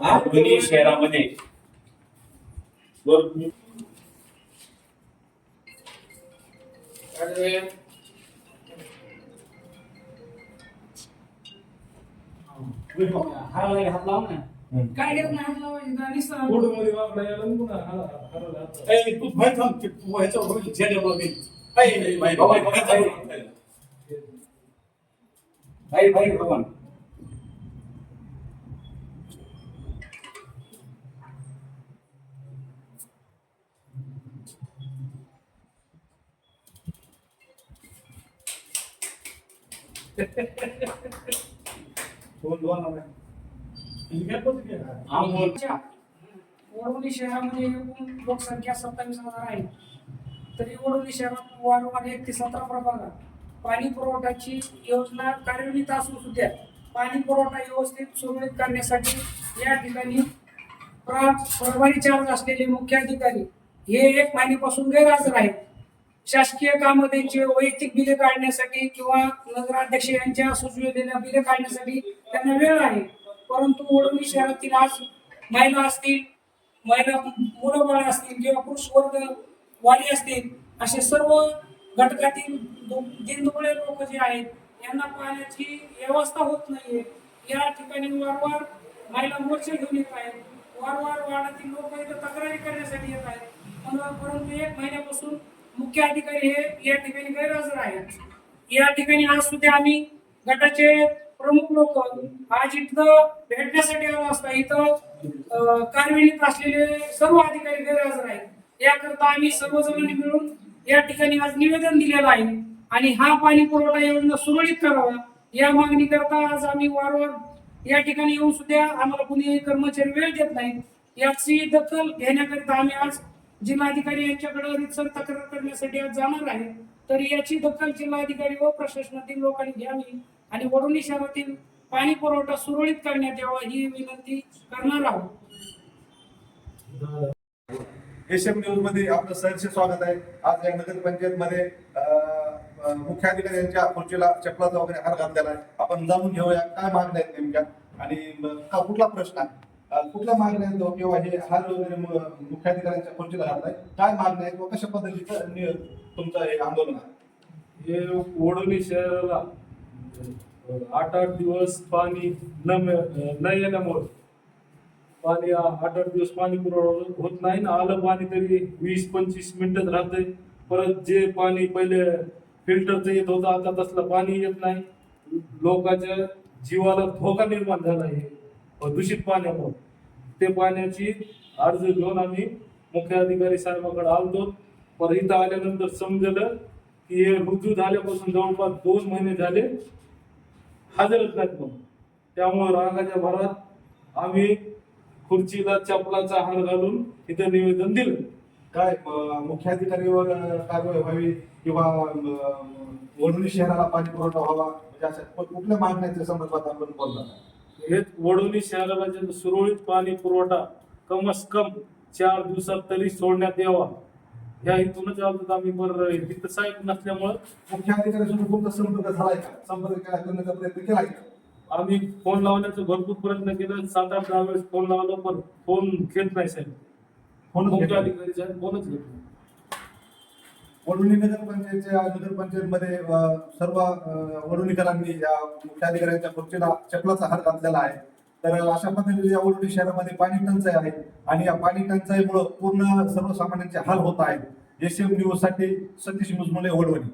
परभणी शहरामध्ये बरं. हात लाव ना काय घेत नाही हात लावायचे ना, नुसतं फोटोमध्ये वापरा यायला नको ना. हा, हा, हा, हा. ए, तू बाहेर बाहेर. भाई भाई भगवान वडवणी शहरामध्ये एकूण लोकसंख्या सत्तावीस हजार आहे. तरी वडवणी शहरात वारंवार एक ते सतरा प्रभागात पाणी पुरवठ्याची योजना कार्यान्वित असून सुद्धा पाणी पुरवठा व्यवस्थित सुरळीत करण्यासाठी या ठिकाणी प्रभारी चार्ज असलेले मुख्य अधिकारी हे एक महिन्यापासून गैरहजर आहेत. शासकीय कामं त्यांचे वैयक्तिक बिले काढण्यासाठी किंवा नगराध्यक्ष यांच्या सुचविलेल्या बिले काढण्यासाठी त्यांना वेळ आहे. परंतु वडवणी शहरातील आज महिला असतील महिला मुलं बाळ असतील किंवा पुरुष वर्ग वाली असतील असे सर्व घटकातील दु- दिनदुबळे लोक जे आहेत यांना पाण्याची व्यवस्था होत नाहीये. या ठिकाणी वारंवार महिला मोर्चे घेऊन येत आहेत. वारंवार वार्डातील लोक इथं तक्रारी करण्यासाठी येत आहेत. परंतु एक महिन्यापासून मुख्य अधिकारी हे या ठिकाणी गैरहजर आहेत. या ठिकाणी आज सुद्धा आम्ही गटाचे प्रमुख लोक आज इथं भेटण्यासाठी आलो असता इथं अं, असलेले सर्व अधिकारी गैरहजर आहेत. याकरता आम्ही सर्वजणांनी मिळून या ठिकाणी आज निवेदन दिलेलं आहे. आणि हा पाणी पुरवठा योजना सुरळीत करावा. या मागणी करता आज आम्ही वारंवार या ठिकाणी येऊन सुद्धा आम्हाला कुणी कर्मचारी वेळ देत नाहीत याची दखल घेण्याकरिता आम्ही आज जिल्हाधिकारी यांच्याकडे रितसर तक्रार करण्यासाठी आज जाणार आहे. तर याची दखल जिल्हाधिकारी व प्रशासनातील लोकांनी घ्यावी आणि वडोली शहरातील पाणी पुरवठा सुरळीत करण्यात यावा ही विनंती करणार आहोत. एशियन न्यूजमध्ये आपलं सहर्ष स्वागत आहे. आज या नगर पंचायत मध्ये मुख्य अधिकारी खुर्चीला चपलाचा वगैरे हार घातलेला आहे. आपण जाणून घेऊया काय मागण्या आहेत नेमक्या आणि का कुठला प्रश्न आहे? कुठल्या मागण्या आहेत तो किंवा हे हार वगैरे मुख्याधिकाऱ्यांच्या मुख्य अधिकाऱ्यांच्या खुर्चीला घातलाय? काय मागण्या आहेत किंवा कशा पद्धतीचं तुमचं हे आंदोलन आहे? हे वडोली शहराला आठ आठ दिवस पाणी न न येण्यामुळे पाणी आठ आठ दिवस पाणी पुरवठा होत नाही. ना आलं पाणी तरी वीस पंचवीस मिनिटात राहते परत जे पाणी पहिले फिल्टरचं येत होतं आता तसलं पाणी येत नाही. लोकांच्या जीवाला धोका निर्माण झाला आहे. दूषित पाण्यामुळे. ते पाण्याची अर्ज घेऊन आम्ही मुख्य अधिकारी साहेबांकडे आलतो. पर इथं आल्यानंतर समजलं की हे रुजू झाल्यापासून जवळपास दोन महिने झाले. हजरच नाहीत म्हणून. त्यामुळे रागाच्या भरात आम्ही खुर्चीला चपलाचा हार घालून इथं निवेदन दिलं. काय अं, मुख्य अधिकारीवर अं, कारवाई व्हावी किंवा वडोली शहराला पाणी पुरवठा व्हावा? म्हणजे अशा कुठल्या मागण्याच्या संदर्भात आपण बोलला हे वडोली शहराला जे सुरळीत पाणी पुरवठा कमस कम चार दिवसात तरी सोडण्यात यावा. या हेतूनच आलो आम्ही बरं इथं साहेब नसल्यामुळं मुख्य अधिकाऱ्यासोबत तुमचा संपर्क झालाय का? संपर्क करण्याचा प्रयत्न केलाय का? आम्ही फोन लावण्याचा भरपूर प्रयत्न केला. सात आठ दहा वेळेस फोन लावला पण फोन घेत नाही साहेब. फोनच मुख्य. अधिकारी साहेब? फोनच घेत नाही. वडोली नगर पंचायतच्या नगर पंचायतमध्ये अं, सर्व वडोलीकरांनी या मुख्य अधिकाऱ्यांच्या खुर्चीला चपलाचा हार घातलेला आहे. तर अशा पद्धतीने या वडोली शहरामध्ये पाणी टंचाई आहे आणि या पाणी टंचाईमुळे पूर्ण सर्वसामान्यांचे हाल होत आहेत. एस एम न्यूजसाठी सतीश मुजमुले वडवणी